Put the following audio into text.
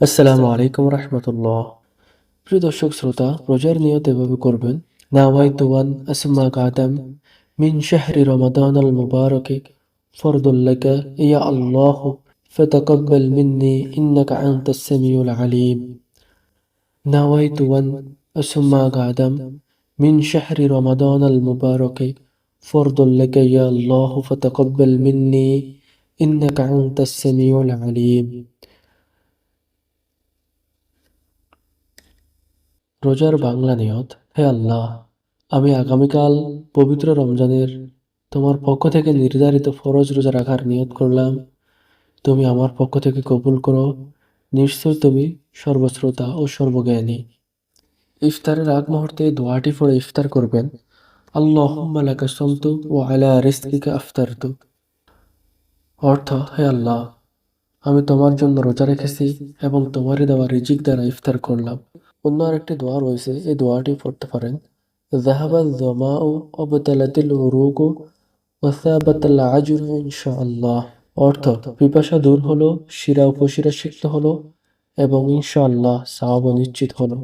আসসালামু আলাইকুম রহমতুল্লাহ প্রিয় দর্শক শ্রোতা রোজার নিয়ত এভাবে করবেন নাওয়াইতু আন আসমা গাদাম মিন শাহরি রমাদান আল মুবারকে ফরদুল লাকা ইয়া আল্লাহ فتقبل مني إنك أنت السميع العليم نويت أن أسمى غدا من شهر رمضان المبارك فرض لك يا الله فتقبل مني إنك أنت السميع العليم রোজার বাংলা নিয়ত, হে আল্লাহ, আমি আগামীকাল পবিত্র রমজানের তোমার পক্ষ থেকে নির্ধারিত ফরজ রোজা রাখার নিয়ত করলাম। তুমি আমার পক্ষ থেকে কবুল করো। নিশ্চয় তুমি সর্বশ্রোতা ও সর্বজ্ঞানী। ইফতারের আগ মুহূর্তে দোয়াটি পড়ে ইফতার করবেন। আল্লাহুম্মা লাকা সামতু ওয়া আলা রিজকিকা আফতারতু। অর্থ, হে আল্লাহ, আমি তোমার জন্য রোজা রেখেছি এবং তোমারই দেওয়া রিজিক দ্বারা ইফতার করলাম। অন্য আরেকটি দোয়া রয়েছে, এই দোয়াটি পড়তে পারেন। জমা ও রোগ অর্থ, পিপাসা দূর হলো, শিরা উপশিরা সিক্ত হলো এবং ইনশাআল্লাহ সাহাব নিশ্চিত হলো।